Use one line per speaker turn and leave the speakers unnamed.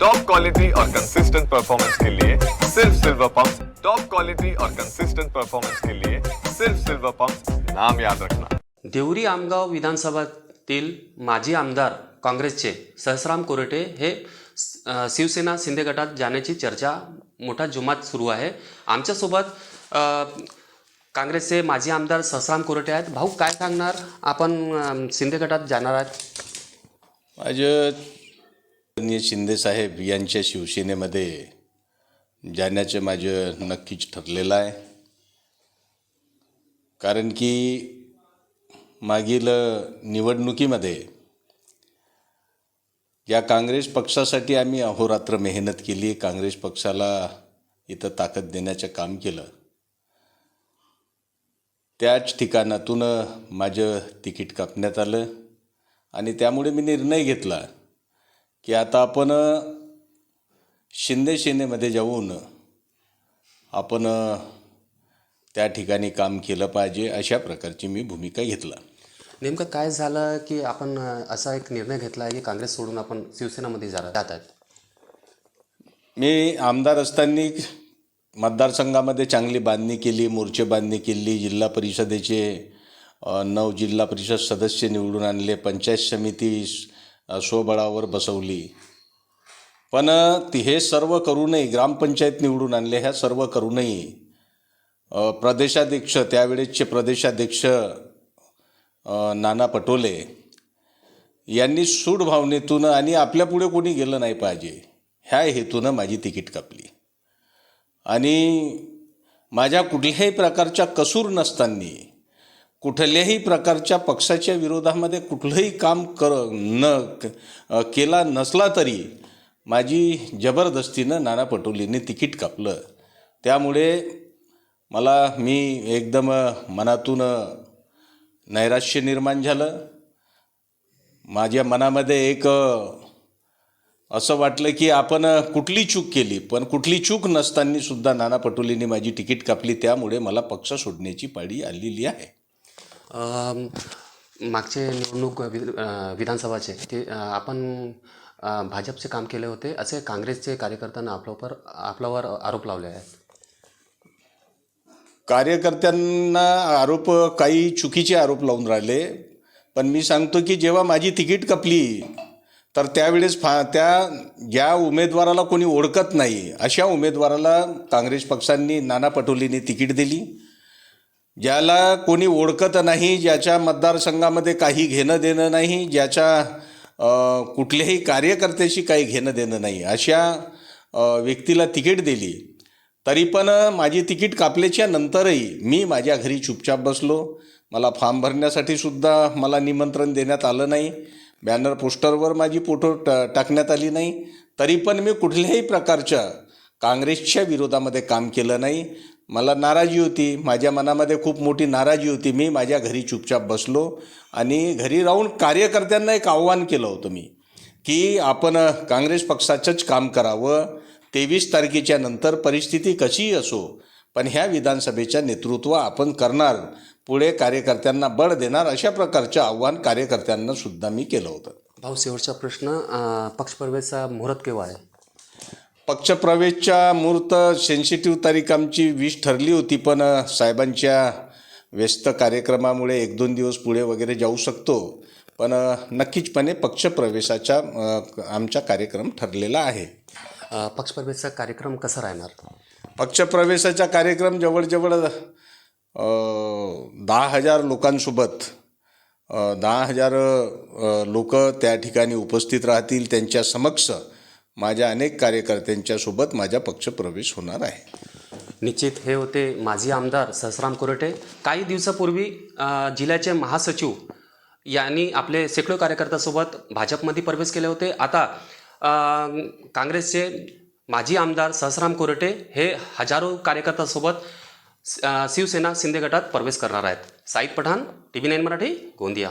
Top quality और consistent performance के लिए सिर्फ सिल्वर पंप टॉप क्वालिटी और कंसिस्टेंट परफॉर्मेंस के लिए सिर्फ सिल्वर पंप नाम याद रखना।
देवरी आमगाव विधानसभातील माजी आमदार काँग्रेसचे सहस्राम कोरटे हे शिवसेना शिंदे गटात जाण्याची चर्चा मोठ्या जुमात सुरू आहे. आमच्यासोबत काँग्रेसचे माजी आमदार सहस्राम कोरटे आहेत. भाऊ काय सांगणार? आपण शिंदे गटात जाणार आहात.
माझं आदरणीय शिंदेसाहेब यांच्या शिवसेनेमध्ये जाण्याचं माझं नक्कीच ठरलेलं आहे. कारण की मागील निवडणुकीमध्ये या काँग्रेस पक्षासाठी आम्ही अहोरात्र मेहनत केली. काँग्रेस पक्षाला इथं ताकद देण्याचं काम केलं. त्याच ठिकाणातून माझं तिकीट कापण्यात आलं आणि त्यामुळे मी निर्णय घेतला. की आता आपण शिंदे सेनेमध्ये जाऊन आपण त्या ठिकाणी काम केलं पाहिजे अशा प्रकारची मी भूमिका घेतला.
नेमकं काय झालं की आपण असा एक निर्णय घेतला आहे की काँग्रेस सोडून आपण शिवसेनामध्ये जा जात आहेत?
मी आमदार असताना मतदारसंघामध्ये चांगली बांधणी केली मोर्चे बांधणी केली जिल्हा परिषदेचे नऊ जिल्हा परिषद सदस्य निवडून आणले पंचायत समिती स्वबळावर बसवली. पण ती हे सर्व करूनही ग्रामपंचायत निवडून आणले ह्या सर्व करूनही प्रदेशाध्यक्ष त्यावेळेसचे प्रदेशाध्यक्ष नाना पटोले यांनी सूड भावनेतून आणि आपल्यापुढे कोणी गेलं नाही पाहिजे ह्या हेतूनं माझी तिकीट कापली. आणि माझ्या कुठल्याही प्रकारच्या कसूर नसताना कुठल्याही प्रकारच्या पक्षाच्या विरोधामध्ये कुठलंही काम कर न क- केला नसला तरी माझी जबरदस्तीनं नाना पटोलेंनी तिकीट कापलं. त्यामुळे मला मी एकदम मनातून नैराश्य निर्माण झालं. माझ्या मनामध्ये एक असं वाटलं की आपण कुठली चूक केली पण कुठली चूक नसताना सुद्धा नाना पटोलेंनी माझी तिकीट कापली. त्यामुळे मला पक्ष सोडण्याची पाळी आलेली आहे.
मागचे निवडणूक वि- विधानसभाचे ते आपण भाजपचे काम केले होते असे काँग्रेसचे कार्यकर्त्यांना आपल्यावर आपल्यावर आरोप लावले आहेत.
कार्यकर्त्यांना आरोप काही चुकीचे आरोप लावून राहिले. पण मी सांगतो की जेव्हा माझी तिकीट कपली तर त्यावेळेस फा त्या ज्या उमेदवाराला कोणी ओळखत नाही अशा उमेदवाराला काँग्रेस पक्षांनी नाना पटोलेंनी तिकीट दिली. ज्याला कोणी ओळखत नाही ज्याच्या मतदारसंघामध्ये काही घेणं देणं नाही ज्याच्या कुठल्याही कार्यकर्त्याशी काही घेणं देणं नाही अशा व्यक्तीला तिकीट दिली. तरी पण माझी तिकीट कापल्याच्या नंतरही मी माझ्या घरी चुपचाप बसलो. मला फॉर्म भरण्यासाठी सुद्धा मला निमंत्रण देण्यात आलं नाही. बॅनर पोस्टरवर माझी फोटो ट टाकण्यात आली नाही. तरी पण मी कुठल्याही प्रकारच्या काँग्रेसच्या विरोधामध्ये काम केलं नाही. मला नाराजी होती. माझ्या मनामध्ये खूप मोठी नाराजी होती. मी माझ्या घरी चुपचाप बसलो आणि घरी राहून कार्यकर्त्यांना एक आव्हान केलं होतं मी की आपण काँग्रेस पक्षाचंच काम करावं. तेवीस तारखेच्या नंतर परिस्थिती कशीही असो पण ह्या विधानसभेच्या नेतृत्व आपण करणार. पुढे कार्यकर्त्यांना बळ देणार. अशा प्रकारचं आव्हान कार्यकर्त्यांना सुद्धा मी केलं होतं.
भाऊ शेवटचा प्रश्न अ, पक्षप्रवेशचा मुहूर्त केव्हा आहे?
पक्षप्रवेशच्या मुहूर्त सेन्सिटिव्ह तारीख आमची वीस ठरली होती पण साहेबांच्या व्यस्त कार्यक्रमामुळे एक दोन दिवस पुढे वगैरे जाऊ शकतो. पण नक्कीचपणे पक्षप्रवेशाचा आमचा कार्यक्रम ठरलेला आहे.
पक्षप्रवेशचा कार्यक्रम कसा राहणार?
पक्षप्रवेशाचा कार्यक्रम जवळजवळ दहा हजार लोकांसोबत दहा हजार लोक त्या ठिकाणी उपस्थित राहतील त्यांच्या समक्ष. माझ्या अनेक कार्यकर्त्यांच्या सोबत माझा पक्षप्रवेश होणार आहे.
निश्चित हे होते माजी आमदार सहसराम कोरटे. काही दिवसापूर्वी जिल्ह्याचे महासचिव यांनी आपले शेकडो कार्यकर्त्यासोबत भाजपमध्ये प्रवेश केले होते. आता काँग्रेसचे माजी आमदार सहसराम कोरटे हे हजारो कार्यकर्त्यासोबत शिवसेना शिंदे गटात प्रवेश करणार आहेत. Saeed Pathan T V nine Marathi Gondia.